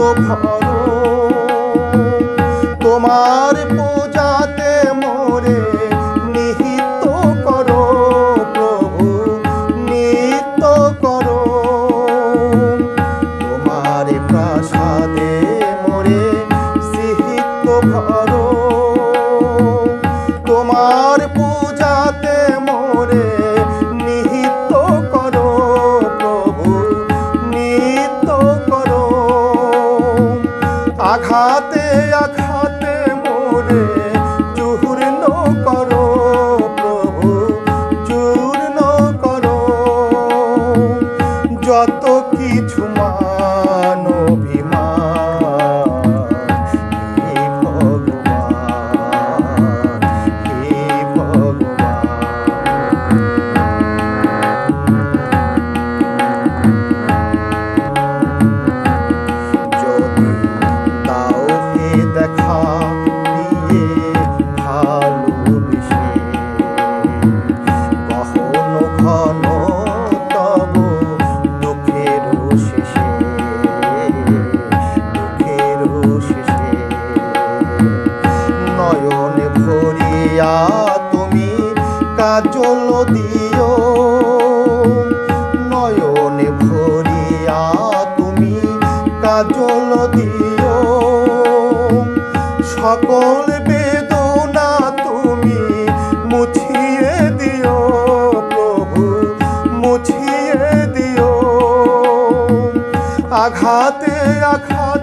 ভর তোমার পূজাতে মোরে নিহিত করো প্রভু, নিহিত করো। তোমার প্রাসাদে মোরে চিহিত ভর। তোমার আঘাতে আঘাতে মোরে চূর্ণ করো প্রভু চূর্ণ করো। যত কাজল দিও। নয়নে ভরিয়া তুমি কাজল দিও। সকল বেদনা তুমি মুছিয়ে দিও প্রভু, মুছিয়ে দিও। আঘাতে আঘাতে